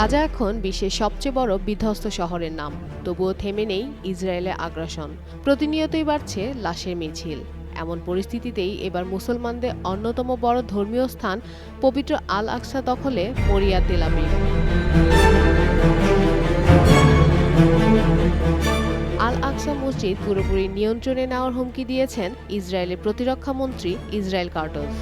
গাজা এখন বিশ্বের সবচেয়ে বড় বিধ্বস্ত শহরের নাম। তবুও থেমে নেই ইসরায়েলের আগ্রাসন। প্রতিনিয়তই বাড়ছে লাশের মিছিল। এমন পরিস্থিতিতেই এবার মুসলমানদের অন্যতম বড় ধর্মীয় স্থান পবিত্র আল আকসা দখলে মরিয়া তেলাবিব আল আকসা মসজিদ পুরোপুরি নিয়ন্ত্রণে নেওয়ার হুমকি দিয়েছেন ইসরায়েলের প্রতিরক্ষা মন্ত্রী ইসরায়েল কার্টজ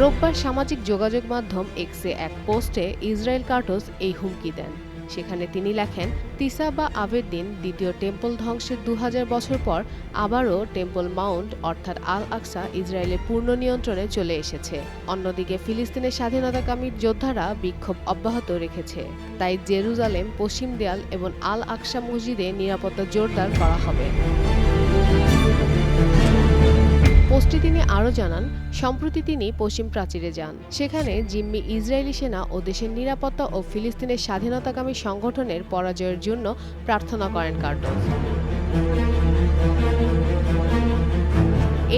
রোববার সামাজিক যোগাযোগ মাধ্যম এক্সে এক পোস্টে ইসরায়েল কার্টস এই হুমকি দেন। সেখানে তিনি লেখেন, তিসা বা আবের দিন দ্বিতীয় টেম্পল ধ্বংসের দু হাজার বছর পর আবারও টেম্পল মাউন্ট অর্থাৎ আল আকসা ইসরায়েলের পূর্ণ নিয়ন্ত্রণে চলে এসেছে। অন্যদিকে ফিলিস্তিনের স্বাধীনতাকামী যোদ্ধারা বিক্ষোভ অব্যাহত রেখেছে। তাই জেরুজালেম, পশ্চিম দেয়াল এবং আল আকসা মসজিদে নিরাপত্তা জোরদার করা হবে। পোস্টে তিনি আরও জানান, সম্প্রতি তিনি পশ্চিম প্রাচীরে যান। সেখানে জিম্মি ইসরায়েলি সেনা ও দেশের নিরাপত্তা ও ফিলিস্তিনের স্বাধীনতাকামী সংগঠনের পরাজয়ের জন্য প্রার্থনা করেন কার্টন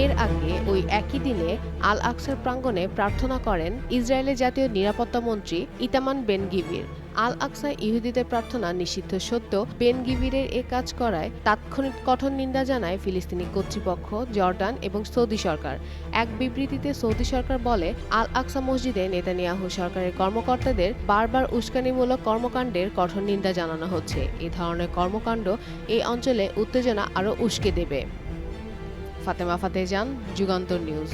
এর আগে ওই একই দিনে আল আকসার প্রাঙ্গণে প্রার্থনা করেন ইসরায়েলের জাতীয় নিরাপত্তা মন্ত্রী ইতামান বেন গিভির আল আকসা ইহুদিদের প্রার্থনা নিষিদ্ধ সত্ত্বেও বেন গিভিরের এ কাজ করায় তাৎক্ষণিক কঠোর নিন্দা জানায় ফিলিস্তিনি কর্তৃপক্ষ জর্ডান এবং সৌদি সরকার। এক বিবৃতিতে সৌদি সরকার বলে আল আকসা মসজিদে নেতানিয়াহু সরকারের কর্মকর্তাদের বারবার উস্কানিমূলক কর্মকাণ্ডের কঠোর নিন্দা জানানো হচ্ছে। এ ধরনের কর্মকাণ্ড এই অঞ্চলে উত্তেজনা আরও উস্কে দেবে। ফাতেমা ফাতেজান যুগান্তর নিউজ।